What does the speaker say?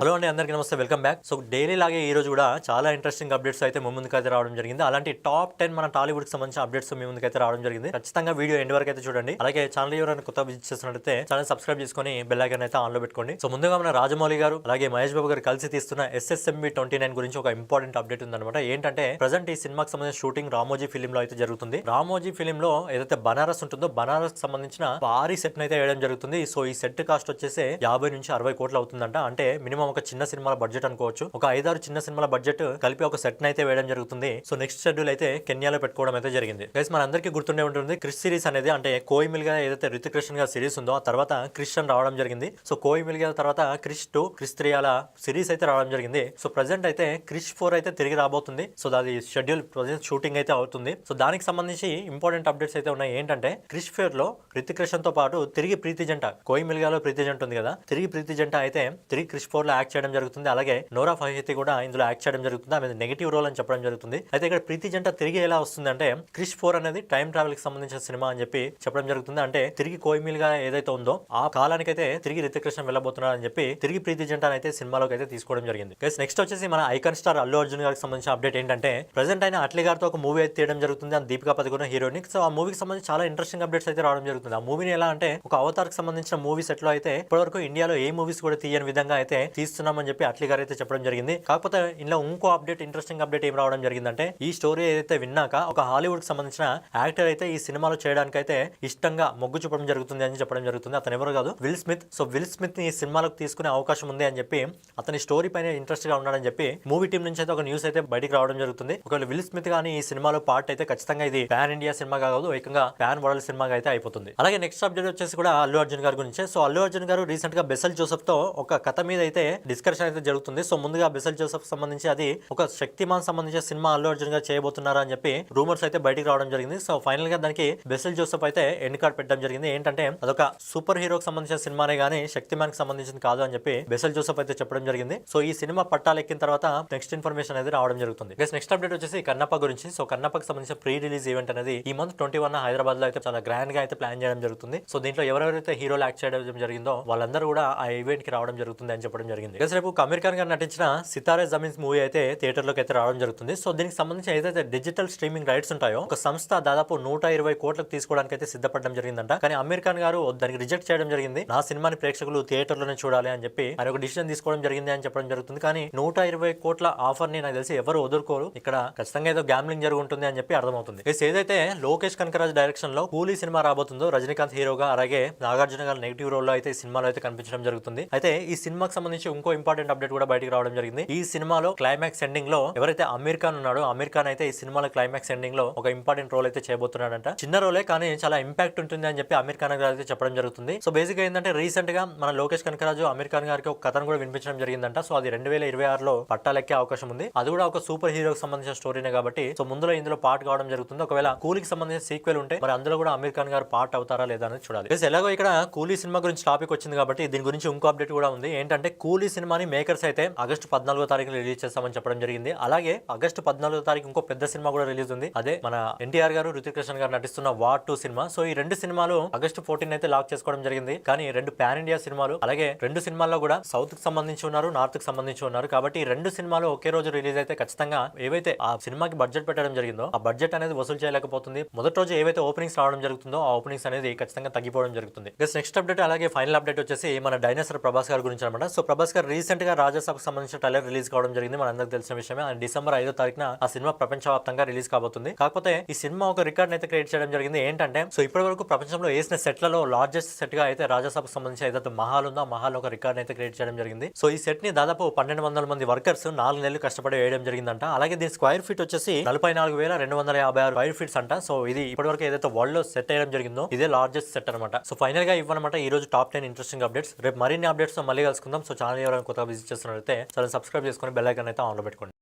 Hello అండి అందరికీ నమస్తే వెల్కమ్ బ్యాక్. సో డైలీ లాగే ఈ రోజు కూడా చాలా ఇంట్రెస్టింగ్ అప్డేట్స్ అయితే మీ ముందుకు అయితే రావడం జరిగింది. అలాంటి టాప్ టెన్ మన టాలీవుడ్కి సంబంధించిన అప్డేట్స్ మీ ముందుకైతే అయితే రావడం జరిగింది. ఖచ్చితంగా వీడియో ఎండ్ వరకు అయితే చూడండి. అలాగే ఛానల్ ఎవరైనా కొత్త విజిట్ చేస్తున్నట్లయితే ఛానల్ సబ్స్క్రైబ్ చేసుకొని బెల్ ఐకాన్ అయితే ఆన్లో పెట్టుకోండి. సో ముందుగా మన రాజమౌళి గారు అలాగే మహేష్ బాబు గారు కలిసి తీస్తున్న ఎస్ఎస్ఎంబి ట్వంటీ నైన్ గురించి ఒక ఇంపార్టెంట్ అప్డేట్ ఉందన్నమాట. ఏంటంటే ప్రజెంట్ ఈ సినిమాకి సంబంధించిన షూటింగ్ రామోజీ ఫిలిం లో అయితే జరుగుతుంది. రామోజీ ఫిలిం లో ఏదైతే బనారస్ ఉంటుందో బనారస్కి సంబంధించిన భారీ సెట్ అయితే వేయడం జరుగుతుంది. సో ఈ సెట్ కాస్ట్ వచ్చేసి యాభై నుంచి అరవై కోట్లు అవుతుందంట. అంటే మినిమం ఒక చిన్న సినిమాల బడ్జెట్ అనుకోవచ్చు. ఒక ఐదారు చిన్న సినిమాల బడ్జెట్ కలిపి ఒక సెట్ అయితే వేయడం జరుగుతుంది. సో నెక్స్ట్ షెడ్యూల్ అయితే కెన్యాలో పెట్టుకోవడం అయితే జరిగింది. గైస్ మన అందరికీ గుర్తుండే ఉంటుంది క్రిష్ సిరీస్ అనేది అంటే కోయిమిల్గా ఏదైతే రితిక్ రోషన్ గారి సిరీస్ ఉందో ఆ తర్వాత క్రిష్ అని రావడం జరిగింది. సో కోయిమిల్గా తర్వాత క్రిష్ టూ క్రిష్ త్రీ అలా సిరీస్ అయితే రావడం జరిగింది. సో ప్రజెంట్ అయితే క్రిష్ ఫోర్ అయితే తిరిగి రాబోతుంది. సో అది షెడ్యూల్ ప్రజెంట్ షూటింగ్ అయితే అవుతుంది. సో దానికి సంబంధించి ఇంపార్టెంట్ అప్డేట్స్ అయితే ఉన్నాయి. ఏంటంటే క్రిష్ ఫేర్లో రితిక్ రోషన్తో పాటు తిరిగి ప్రీతి జంట కోయిమిల్గాలో ప్రీతి జంట ఉంది కదా తిరిగి ప్రీతి జంట అయితే తిరిగి క్రిష్ ఫోర్లో యాక్ట్ చేయడం జరుగుతుంది. అలాగే నోరా ఫహితి కూడా ఇందులో యాక్ట్ చేయడం జరుగుతుంది. ఆమె నెగిటివ్ రోల్ అని చెప్పడం జరుగుతుంది. అయితే ఇక్కడ ప్రీతి జంట తిరిగి ఎలా వస్తుంది అంటే క్రిష్ ఫోర్ అనేది టైం ట్రావెల్కి సంబంధించిన సినిమా అని చెప్పి చెప్పడం జరుగుతుంది. అంటే తిరిగి కోయిమిల్గా ఏదైతే ఉందో ఆ కాలానికి అయితే తిరిగి రితిక్ కృష్ణ వెళ్ళబోతున్నారు అని చెప్పి తిరిగి ప్రీతి జంట అయితే సినిమాలోకి అయితే తీసుకోవడం జరిగింది. నెక్స్ట్ వచ్చేసి మన ఐకాన్ స్టార్ అల్లు అర్జున్ గారికి సంబంధించిన అప్డేట్ ఏంటంటే ప్రజెంట్ అయిన అట్లీ గారితో ఒక మూవీ అయితే తీయడం జరుగుతుంది. అని దీపికా పదకొండ హీరోయిన్ సో ఆ మూవీకి సంబంధించి చాలా ఇంట్రెస్టింగ్ అప్డేట్స్ అయితే రావడం జరుగుతుంది. ఆ మూవీని ఎలా అంటే ఒక అవతార్కి సంబంధించిన మూవీ సెట్లో అయితే ఇప్పటివరకు ఇండియాలో ఏ మూవీస్ కూడా తీయని విధంగా అయితే తీస్తున్నామని చెప్పి అట్లీ గారు అయితే చెప్పడం జరిగింది. కాకపోతే ఇందులో ఇంకో అప్డేట్ ఇంట్రెస్టింగ్ అప్డేట్ ఏం రావడం జరిగిందంటే ఈ స్టోరీ ఏదైతే విన్నాక ఒక హాలీవుడ్కి సంబంధించిన యాక్టర్ అయితే ఈ సినిమాలో చేయడానికి అయితే ఇష్టంగా మొగ్గు చూపడం జరుగుతుంది అని చెప్పడం జరుగుతుంది. అతను ఎవరు కాదు విల్ స్మిత్ సో విల్ స్మిత్ని ఈ సినిమాలకు తీసుకునే అవకాశం ఉంది అని చెప్పి అతని స్టోరీ పైన ఇంట్రెస్ట్గా ఉన్నాడని చెప్పి మూవీ టీం నుంచి అయితే ఒక న్యూస్ అయితే బయటకు రావడం జరుగుతుంది. ఒకవేళ విల్ స్మిత్ కానీ ఈ సినిమాలో పార్ట్ అయితే ఖచ్చితంగా ఇది ప్యాన్ ఇండియా సినిమా కాదు ఏకంగా ప్యాన్ వరల్డ్ సినిమాగా అయితే అయిపోతుంది. అలాగే నెక్స్ట్ అప్డేట్ వచ్చేసి కూడా అల్లు అర్జున్ గారి గురించి. సో అల్లు అర్జున్ గారు రీసెంట్గా బెసల్ జోసెఫ్తో ఒక కథ మీద అయితే డిస్కషన్ అయితే జరుగుతుంది. సో ముందుగా బిసల్ జోసెఫ్ సంబంధించి అది ఒక శక్తిమాన్ సంబంధించిన సినిమా అల్లు అర్జున్ గారు చేయబోతున్నారు అని చెప్పి రూమర్స్ అయితే బయటికి రావడం జరిగింది. సో ఫైనల్గా దానికి బెసల్ జోసెఫ్ అయితే ఎండ్ కార్డ్ పెట్టడం జరిగింది. ఏంటంటే అదొక సూపర్ హీరోకి సంబంధించిన సినిమానే గానీ శక్తిమాన్కి సంబంధించింది కాదు అని చెప్పి బెసల్ జోసెఫ్ అయితే చెప్పడం జరిగింది. సో ఈ సినిమా పట్టాలు ఎక్కిన తర్వాత నెక్స్ట్ ఇన్ఫర్మేషన్ అనేది రావడం జరుగుతుంది. నెక్స్ట్ అప్డేట్ వచ్చేసి కన్నప్ప గురించి. సో కన్నప్పకి సంబంధించిన ప్రీ రిలీజ్ ఈవెంట్ అనేది ఈ మంత్ ట్వంటీ వన్ హైదరాబాద్లో అయితే చాలా గ్రాండ్గా అయితే ప్లాన్ చేయడం జరుగుతుంది. సో దీంట్లో ఎవరెవరైతే హీరోలు యాక్ట్ చేయడం జరిగిందో వాళ్ళందరూ కూడా ఆ ఈవెంట్కి రావడం జరుగుతుంది అని చెప్పడం జరిగింది. జరిగింది. రేపు అమీర్ ఖాన్ గారు నటించిన సితారే జమీన్స్ మూవీ అయితే థియేటర్లోకి అయితే రావడం జరుగుతుంది. సో దీనికి సంబంధించి ఏదైతే డిజిటల్ స్ట్రీమింగ్ రైట్స్ ఉంటాయో ఒక సంస్థ దాదాపు నూట ఇరవై కోట్లకు తీసుకోవడానికి అయితే సిద్ధపడడం జరిగిందంట. కానీ అమీర్ ఖాన్ గారు దానికి రిజెక్ట్ చేయడం జరిగింది. నా సినిమాని ప్రేక్షకులు థియేటర్లోనే చూడాలి అని చెప్పి ఆయన ఒక డిసిజన్ తీసుకోవడం జరిగింది అని చెప్పడం జరుగుతుంది. కానీ నూట ఇరవై కోట్ల ఆఫర్ని నాకు తెలిసి ఎవరు వదులుకోరు. ఇక్కడ ఖచ్చితంగా ఏదో గ్యామ్లింగ్ జరుగుతుంది అని చెప్పి అర్థమవుతుంది. ఏదైతే లోకేష్ కనకరాజ్ డైరెక్షన్లో కూలీ సినిమా రాబోతుందో రజనీకాంత్ హీరోగా అలాగే నాగార్జున గారు నెగిటివ్ రోల్లో అయితే ఈ సినిమాలో అయితే కనిపించడం జరుగుతుంది. అయితే ఈ సినిమాకి సంబంధించి ఇంకో ఇంపార్టెంట్ అప్డేట్ కూడా బయటకు రావడం జరిగింది. ఈ సినిమాలో క్లైమాక్స్ ఎండింగ్లో ఎవరైతే అమీర్ ఖాన్ ఉన్నాడో అమీర్ ఖాన్ అయితే ఈ సినిమాలో క్లైమాక్స్ ఎండింగ్లో ఒక ఇంపార్టెంట్ రోల్ అయితే చేయబోతున్నాడంట. చిన్న రోలే కానీ చాలా ఇంపాక్ట్ ఉంటుంది అని చెప్పి అమీర్ ఖాన్ గారు అయితే చెప్పడం జరుగుతుంది. సో బేసిక్ ఏంటంటే రీసెంట్గా మన లోకేష్ కనకరాజు అమీర్ ఖాన్ గారికి ఒక కథను కూడా వినిపించడం జరిగిందంట. సో అది రెండు వేల ఇరవై ఆరులో పట్టాలెక్కే అవకాశం ఉంది. అది కూడా ఒక సూపర్ హీరోకి సంబంధించిన స్టోరీనే కాబట్టి సో ముందులో ఇందులో పార్ట్ కావడం జరుగుతుంది. ఒకవేళ కూలీకి సంబంధించిన సీక్వెల్ ఉంటే మరి అందులో కూడా అమీర్ ఖాన్ గారు పార్ట్ అవుతారా లేదా అనేది చూడాలి. ఎలాగో ఇక్కడ కూలీ సినిమా గురించి టాపిక్ వచ్చింది కాబట్టి దీని గురించి ఇంకో అప్డేట్ కూడా ఉంది. ఏంటంటే కూలీ సినిమాని మేకర్స్ అయితే ఆగస్టు పద్నాలుగో తారీఖు రిలీజ్ చేస్తామని చెప్పడం జరిగింది. అలాగే ఆగస్టు పద్నాలుగో తారీఖు ఇంకో పెద్ద సినిమా కూడా రిలీజ్ ఉంది. అదే మన ఎన్టీఆర్ గారు రుతిక్ రోషన్ గారు నటిస్తున్న వార్ టూ సినిమా. సో ఈ రెండు సినిమాలు ఆగస్టు ఫోర్టీన్ అయితే లాక్ చేసుకోవడం జరిగింది. కానీ రెండు పాన్ ఇండియా సినిమాలు అలాగే రెండు సినిమాల్లో కూడా సౌత్కి సంబంధించి ఉన్నారు నార్త్కి సంబంధించి ఉన్నారు. కాబట్టి ఈ రెండు సినిమాలు ఒకే రోజు రిలీజ్ అయితే ఖచ్చితంగా ఏవైతే ఆ సినిమాకి బడ్జెట్ పెట్టడం జరిగిందో ఆ బడ్జెట్ అనేది వసూలు చేయలేకపోతుంది. మొదటి రోజు ఏవైతే ఓపెనింగ్స్ రావడం జరుగుతుందో ఆ ఓపెనింగ్స్ అనేది ఖచ్చితంగా తగ్గిపోవడం జరుగుతుంది. నెక్స్ట్ అప్డేట్ అలాగే ఫైనల్ అప్డేట్ వచ్చేసి మన డైనోసర్ ప్రభాస్ గారి గురించి అనమాట సో ప్రభాస్ భాస్కర్ రీసెంట్గా రాజాసాకు సంబంధించిన ట్రైలర్ రిలీజ్ కావడం జరిగింది. మన అందరికి తెలిసిన విషయమే. అండ్ డిసెంబర్ ఐదో తారీఖున ఆ సినిమా ప్రపంచవ్యాప్తంగా రిలీజ్ కాబోతుంది. కాకపోతే ఈ సినిమా ఒక రికార్డ్ అయితే క్రియేట్ చేయడం జరిగింది. ఏంటంటే సో ఇప్పటి వరకు ప్రపంచంలో వేసిన సెట్లలో లార్జెస్ట్ సెట్గా అయితే రాజాసాకు సంబంధించి ఏదైతే మహాల్ ఉందో మహాల్ ఒక రికార్డ్ అయితే క్రియేట్ చేయడం జరిగింది. సో ఈ సెట్ని దాదాపు పన్నెండు వందల మంది వర్కర్స్ నాలుగు నెలలు కష్టపడి వేయడం జరిగిందంట. అలాగే దీని స్క్వేర్ ఫీట్ వచ్చేసి నలభై నాలుగు వేల రెండు వందల యాభై ఆరు స్క్వైర్ ఫీట్స్ అంట. సో ఇది ఇప్పటివరకు ఏదైతే వరల్డ్లో సెట్ అయ్యడం జరిగిందో ఇదే లార్జెస్ట్ సెట్ అనమాట సో ఫైనల్గా ఇవ్వనమాట. ఈ రోజు టాప్ టెన్ ఇంట్రెస్టింగ్ అప్డేట్స్. రేపు మరిన్ని అప్డేట్స్ మళ్ళీ కలుసుకుందాం. సో ఛానల్ ఎవరైనా కొత్తగా విజిట్ చేస్తున్నట్లయితే చాలా సబ్స్క్రైబ్ చేసుకొని బెల్ ఐకాన్ అయితే ఆన్లో పెట్టుకోండి.